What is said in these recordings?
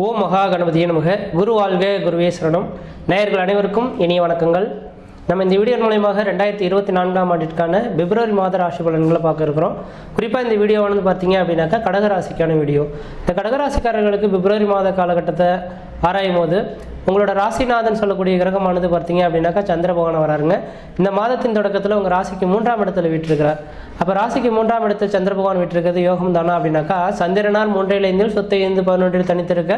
ஓம் மகா கணபதியே நமக. குரு வாழ்க குருவே சரணம். நேயர்கள் அனைவருக்கும் இனிய வணக்கங்கள். நம்ம இந்த வீடியோ மூலயமாக ரெண்டாயிரத்தி இருபத்தி நான்காம் ஆண்டிற்கான பிப்ரவரி மாத ராசி பலன்களை பார்க்க இருக்கிறோம். குறிப்பாக இந்த வீடியோ வந்து பார்த்தீங்க அப்படின்னாக்கா கடகராசிக்கான வீடியோ. இந்த கடகராசிக்காரர்களுக்கு பிப்ரவரி மாத காலகட்டத்தை ஆராயும் போது உங்களோட ராசிநாதன் சொல்லக்கூடிய கிரகமானது பார்த்தீங்க அப்படின்னாக்கா சந்திர பகவான் வராருங்க. இந்த மாதத்தின் தொடக்கத்தில் உங்கள் ராசிக்கு மூன்றாம் இடத்துல விட்டுருக்கிறார். அப்போ ராசிக்கு மூன்றாம் இடத்தில் சந்திர பகவான் யோகம் தானா அப்படின்னாக்கா சந்திரனார் மூன்றில் ஐந்தில் சொத்தை ஐந்து பதினொன்றில் தனித்திருக்க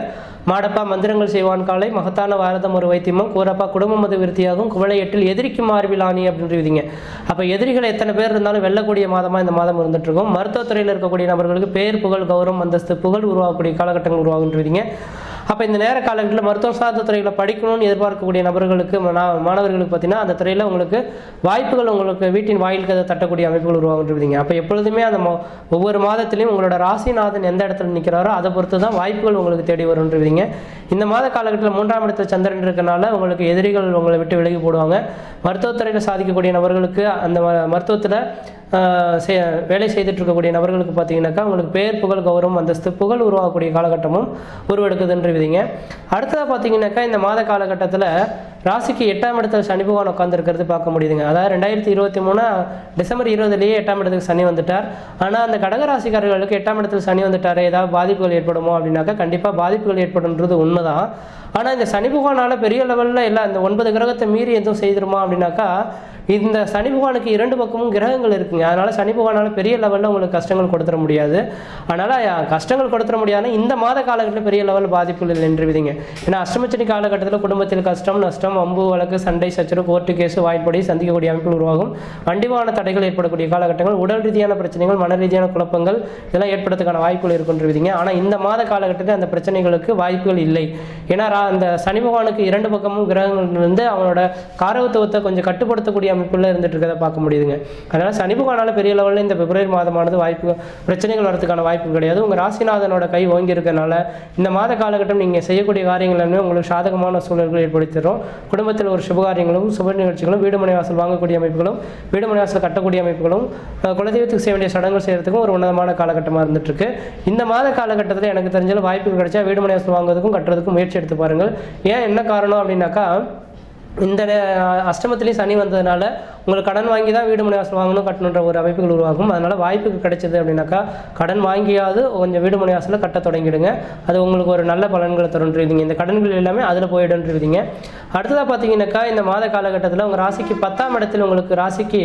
மாடப்பா மந்திரங்கள் செய்வான் காலை மகத்தான வாரதம் ஒரு வைத்தியமும் கூறப்பா குடும்பம் அது விருத்தியாகும் குவளை எட்டில் எதிரிக்கு மார்பிலானி அப்படின்றீங்க விதிங்க. அப்போ எதிரிகள் எத்தனை பேர் இருந்தாலும் வெல்லக்கூடிய மாதமாக இந்த மாதம் இருந்துட்டுருக்கும். மருத்துவத்துறையில் இருக்கக்கூடிய நபர்களுக்கு பேர் புகழ் கௌரவம் அந்தஸ்து புகழ் உருவாகக்கூடிய காலகட்டங்கள் உருவாகுன்றீங்க அப்போ இந்த நேர காலங்களில் மருத்துவ சார்ந்த துறையில் படிக்கணும்னு எதிர்பார்க்கக்கூடிய நபர்களுக்கு மா- மாணவர்களுக்கு பார்த்தீங்கன்னா அந்த துறையில் உங்களுக்கு வாய்ப்புகள் உங்களுக்கு வீட்டின் வாயில் கதை தட்டக்கூடிய அமைப்புகள் உருவாகுன்றீங்க. அப்போ எப்பொழுதுமே அந்த ஒவ்வொரு மாதத்திலையும் உங்களோட ராசிநாதன் எந்த இடத்துல நிற்கிறாரோ அதை பொறுத்து தான் வாய்ப்புகள் உங்களுக்கு தேடி வருன்றீங்க. இந்த மாத காலகட்டத்தில் மூன்றாம் இடத்துல சந்திரன் இருக்கனால உங்களுக்கு எதிரிகள் உங்களை விட்டு விலகி போடுவாங்க. மருத்துவத்துறையில் சாதிக்கக்கூடிய நபர்களுக்கு அந்த ம- மருத்துவத்தில் வேலை செய்துட்டு இருக்கக்கூடிய நபர்களுக்கு பார்த்தீங்கன்னாக்கா உங்களுக்கு பேர் புகழ் கௌரவம் அந்தஸ்து புகழ் உருவாகக்கூடிய காலகட்டமும் எழுதிங்க அடுத்ததாக பார்த்தீங்கன்னாக்கா இந்த மாத காலகட்டத்தில் ராசிக்கு எட்டாம் இடத்துல சனி பகவான் உட்காந்துருக்கிறது பார்க்க முடியுதுங்க. அதாவது ரெண்டாயிரத்தி இருபத்தி மூணு டிசம்பர் இருபதுலேயே எட்டாம் இடத்துக்கு சனி வந்துட்டார். ஆனால் அந்த கடக ராசிக்காரர்களுக்கு எட்டாம் இடத்துல சனி வந்துட்டார் ஏதாவது பாதிப்புகள் ஏற்படுமோ அப்படின்னாக்கா கண்டிப்பாக பாதிப்புகள் ஏற்படுன்றது உண்மைதான். ஆனால் இந்த சனி பகவானால் பெரிய லெவலில் எல்லாம் இந்த ஒன்பது கிரகத்தை மீறி எதுவும் செய்திருமா அப்படின்னாக்கா இந்த சனி பகவானுக்கு இரண்டு பக்கமும் கிரகங்கள் இருக்குங்க. அதனால சனி பகவானால பெரிய லெவலில் உங்களுக்கு கஷ்டங்கள் கொடுத்துட முடியாது. அதனால கஷ்டங்கள் கொடுத்துட முடியாதுன்னா இந்த மாத காலகட்டத்தில் பெரிய லெவலில் பாதிப்புகள் இல்லை என்று விதிங்க ஏன்னா அஷ்டமச்சனி காலகட்டத்தில் குடும்பத்தில் கஷ்டம் நஷ்டம் அம்பு வழக்கு சண்டை சச்சரவு கோர்ட்டு கேஸ் வாய்ப்படி சந்திக்கக்கூடிய அமைப்புகள் உருவாகும். வண்டிவான தடைகள் ஏற்படக்கூடிய காலகட்டங்கள் உடல் ரீதியான பிரச்சனைகள் மன ரீதியான குழப்பங்கள் இதெல்லாம் ஏற்படுறதுக்கான வாய்ப்புகள் இருக்குன்ற விதிங்க ஆனால் இந்த மாத காலகட்டத்தில் அந்த பிரச்சனைகளுக்கு வாய்ப்புகள் இல்லை. ஏன்னா அந்த சனி பகவானுக்கு இரண்டு பக்கமும் கிரகங்கள் இருந்து அவனோட காரகத்துவத்தை கொஞ்சம் கட்டுப்படுத்தக்கூடிய அமைப்புல இருந்துட்டு இருக்கிறத பார்க்க முடியுதுங்க. அதனால சனி பகவானால பெரிய லெவலில் இந்த பிப்ரவரி மாதமானது வாய்ப்பு பிரச்சனைகள் வரதுக்கான வாய்ப்பு கிடையாது. உங்க ராசிநாதனோட கை ஓங்கி இருக்கனால இந்த மாத காலகட்டம் நீங்க செய்யக்கூடிய காரியங்கள் எல்லாமே உங்களுக்கு சாதகமான சூழல்கள் ஏற்படுத்தி தரும் குடும்பத்தில் ஒரு சுபகாரியங்களும் சுப நிகழ்ச்சிகளும் வீடுமனை வாசல் வாங்கக்கூடிய அமைப்புகளும் வீடுமனை வாசல் கட்டக்கூடிய அமைப்புகளும் குலதெய்வத்துக்கு செய்ய வேண்டிய சடங்குகள் செய்யறதுக்கும் ஒரு உன்னதமான காலகட்டமாக இருந்துட்டு இருக்கு இந்த மாத காலகட்டத்தில் எனக்கு தெரிஞ்ச வாய்ப்புகள் கிடைச்சா வீடுமனை வாசல் வாங்குறதுக்கும் கட்டுறதுக்கும் முயற்சி எடுத்து பாருங்கள். ஏன் என்ன காரணம் அப்படின்னாக்கா இந்த நே- சனி வந்ததுனால உங்களுக்கு கடன் வாங்கி தான் வீடு மனை வாசல் வாங்கணும் கட்டணுன்ற ஒரு அமைப்புகள் உருவாகும். அதனால வாய்ப்புக்கு கிடைச்சது அப்படின்னாக்கா கடன் வாங்கியாவது கொஞ்சம் வீடு மனை வாசலை கட்ட தொடங்கிடுங்க. அது உங்களுக்கு ஒரு நல்ல பலன்களை தருன்றீங்க இந்த கடன்கள் எல்லாமே அதில் போயிடுன்றிருந்தீங்க அடுத்ததாக பார்த்தீங்கன்னாக்கா இந்த மாத காலகட்டத்தில் உங்கள் ராசிக்கு பத்தாம் இடத்தில் உங்களுக்கு ராசிக்கு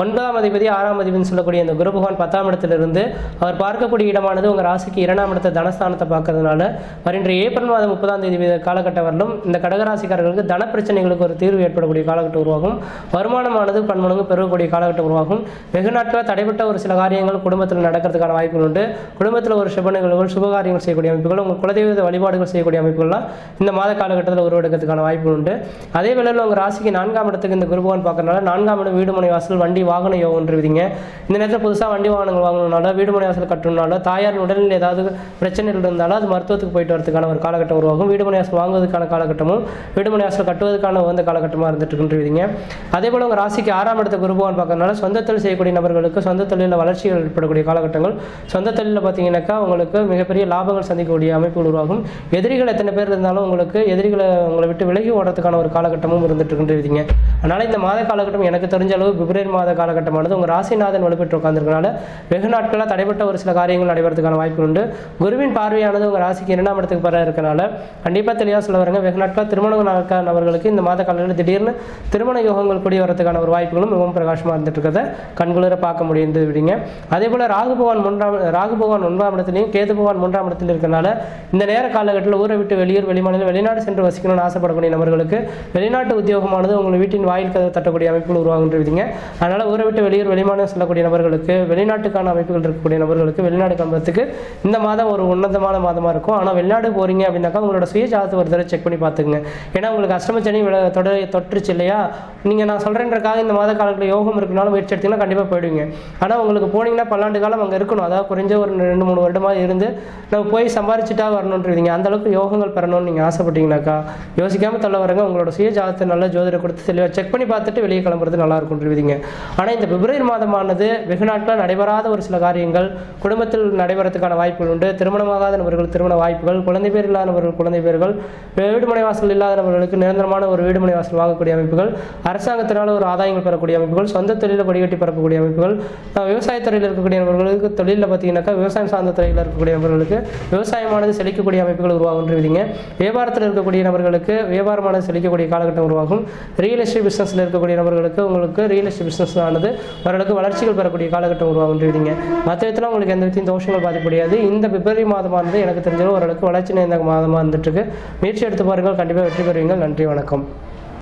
ஒன்பதாம் அதிபதி ஆறாம் அதிபதினு சொல்லக்கூடிய இந்த குரு பகவான் பத்தாம் இடத்துல இருந்து அவர் பார்க்கக்கூடிய இடமானது உங்கள் ராசிக்கு இரண்டாம் இடத்த தனஸ்தானத்தை பார்க்கறதுனால. வருகின்ற ஏப்ரல் மாதம் முப்பதாம் தேதி காலகட்டம் வரலும் இந்த கடகராசிக்காரர்களுக்கு தன பிரச்சனைகளுக்கு ஒரு தீர்வு ஏற்படக்கூடிய காலகட்டம் உருவாகும். வருமானமானது பன்மடங்கு பெருகக்கூடிய காலகட்டம் உருவாகும். வெகு நாட்களாக தடைப்பட்ட ஒரு சில காரியங்கள் குடும்பத்தில் நடக்கிறதுக்கான வாய்ப்புகள் உண்டு. குடும்பத்தில் ஒரு சுப நிகழ்வுகள் சுபகாரியங்கள் செய்யக்கூடிய அமைப்புகள் உங்கள் குலதெய்வ வழிபாடுகள் செய்யக்கூடிய அமைப்புகள்லாம் இந்த மாத காலகட்டத்தில் உருவெடுக்கிறதுக்கான வாய்ப்புகள் உண்டு. அதே வேளையில் உங்கள் ராசிக்கு நான்காம் இடத்துக்கு இந்த குருபவான் பார்க்கறதுனால நான்காம் இடம் வீடுமனை வாசல் வண்டி வாகன யோகம் விதிங்க இந்த நேரத்தில் புதுசாக வண்டி வாகனங்கள் வாங்கணும்னால வீடு மனை வாசல் கட்டணும்னால தாயார் உடலில் ஏதாவது பிரச்சனைகள் இருந்தாலும் அது மருத்துவத்துக்கு போயிட்டு வரதுக்கான ஒரு காலகட்டம் உருவாகும். வீடு மனை வாசல் வாங்குவதற்கான காலகட்டமும் வீடு மனை வாசல் கட்டுவதற்கான உகந்த காலகட்டமாக இருந்துட்டு இருக்குன்றீங்க அதே போல் உங்கள் ராசிக்கு ஆறாம் இடத்த குருபவான் பார்க்கறதுனால சொந்த தொழில் செய்யக்கூடிய நபர்களுக்கு சொந்த தொழிலில் வளர்ச்சிகள் ஏற்படக்கூடிய காலகட்டங்கள் சொந்த தொழிலில் பார்த்தீங்கன்னாக்கா உங்களுக்கு மிகப்பெரிய லாபங்கள் சந்திக்கக்கூடிய அமைப்புகள் உருவாகும். எதிரிகள் எத்தனை பேர் இருந்தாலும் உங்களுக்கு எதிரிகளை உங்களை விட்டு விலகி ஓடுறதுக்கான ஒரு காலகட்டமும் இருந்துட்டு இருக்குன்றீங்க அதனால இந்த மாத காலகட்டம் எனக்கு தெரிஞ்ச அளவு பிப்ரவரி மாத காலகட்டமானது உங்கள் ராசிநாதன் வலுப்பெற்று உட்காந்துருக்கனால வெகு நாட்களாக தடைப்பட்ட ஒரு சில காரியங்கள் நடைபெறதுக்கான வாய்ப்பு உண்டு. குருவின் பார்வையானது உங்கள் ராசிக்கு இரண்டாம் இடத்துக்கு பெற இருக்கனால கண்டிப்பாக தெளிவாக சொல்ல வரங்க. வெகு நாட்களாக திருமணம் நடக்க நபர்களுக்கு இந்த மாத காலங்களில் திடீர்னு திருமண யோகங்கள் கூடிய வரதுக்கான ஒரு வாய்ப்புகளும் மிகவும் பிரகாசமாக இருந்துட்டு இருக்கிறத கண்குளிர பார்க்க முடியுது விடுங்க. அதே போல் ராகு பகவான் மூன்றாம் ராகு பகவான் ஒன்றாம் இடத்துலையும் கேது பகவான் மூன்றாம் இடத்துல இருக்கனால இந்த நேர காலகட்டத்தில் ஊரை விட்டு வெளியூர் வெளிமாநிலம் வெளிநாடு சென்று வசிக்கணும்னு ஆசைப்படக்கூடிய நபர்களுக்கு வெளிநாட்டு உத்தியோகமானது உங்கள் வீட்டின் வாயில் கதை தட்டக்கூடிய அமைப்புகள் உருவாகுன்றீங்க அதனால் ஊரை விட்டு வெளியூர் வெளிமாநிலம் செல்லக்கூடிய நபர்களுக்கு வெளிநாட்டுக்கான அமைப்புகள் இருக்கக்கூடிய நபர்களுக்கு வெளிநாடு கிளம்புறதுக்கு இந்த மாதம் ஒரு உன்னதமான மாதமாக இருக்கும். ஆனால் வெளிநாடு போகிறீங்க அப்படின்னாக்கா உங்களோட சுய ஜாதகத்தை ஒரு தடவை செக் பண்ணி பார்த்துங்க ஏன்னா உங்களுக்கு அஷ்டமச்சனி வில- தொட தொற்றுச்சு இல்லையா? நீங்கள் நான் சொல்கிறேன்றக்காக இந்த மாத காலத்தில் யோகம் இருக்குனாலும் முயற்சி எடுத்தீங்கன்னா கண்டிப்பாக போயிடுவீங்க. ஆனால் உங்களுக்கு போனீங்கன்னா பல்லாண்டு காலம் அங்கே இருக்கணும். அதாவது குறைஞ்ச ஒரு ரெண்டு மூணு வருடமாக இருந்து நம்ம போய் சம்பாரிச்சுட்டா வரணுன்றீங்க அந்தளவுக்கு யோகங்கள் பெறணும்னு நீங்கள் ஆசைப்பட்டீங்கனாக்கா யோசிக்காமல் தள்ள வரங்க. உங்களோட சுய ஜாதகத்தை நல்ல ஜோதிடர் கொடுத்து தெளிவாக செக் பண்ணி பார்த்துட்டு வெளியே கிளம்புறது நல்லா இருக்கும்ன்றீங்க. ஆனால் இந்த பிப்ரவரி மாதமானது வெகு நாட்களாக நடைபெறாத ஒரு சில காரியங்கள் குடும்பத்தில் நடைபெறத்துக்கான வாய்ப்புகள் உண்டு. திருமணமாகாத நபர்கள் திருமண வாய்ப்புகள் குழந்தை பேர் இல்லாதவர்கள் குழந்தை பேர்கள் வீடுமனை வாசல் இல்லாதவர்களுக்கு நிரந்தரமான ஒரு வீடுமனை வாசல் வாங்கக்கூடிய அமைப்புகள் அரசாங்கத்தினால் ஒரு ஆதாயங்கள் பெறக்கூடிய அமைப்புகள் சொந்த தொழிலில் படிக்கட்டி பரப்பக்கூடிய அமைப்புகள் விவசாயத்துறையில் இருக்கக்கூடிய நபர்களுக்கு தொழிலில் பார்த்தீங்கன்னாக்கா விவசாயம் சார்ந்த துறையில் இருக்கக்கூடிய நபர்களுக்கு விவசாயமானது செழிக்கக்கூடிய அமைப்புகள் உருவாகுன்றீங்க வியாபாரத்தில் இருக்கக்கூடிய நபர்களுக்கு வியாபாரமானது செழிக்கக்கூடிய காலகட்டம் உருவாகும். ரியல் எஸ்டேட் பிஸ்னஸில் இருக்கக்கூடிய நபர்களுக்கு உங்களுக்கு ரியல் எஸ்டேட் பிஸ்னஸ் ஆனது ஓரளவுக்கு வளர்ச்சிகள் பெறக்கூடிய காலகட்டம் உருவாகுன்றீங்க. மற்ற விதத்தில் உங்களுக்கு எந்த விதத்தையும் தோஷங்கள் பாதிக்க முடியாது இந்த பிப்ரவரி மாதமானது எனக்கு தெரிஞ்சது ஓரளவுக்கு வளர்ச்சி நிறைந்த மாதமாக இருந்துட்டு இருக்கு முயற்சி எடுத்து பாருங்கள். கண்டிப்பாக வெற்றி பெறுவீங்கள். நன்றி வணக்கம்.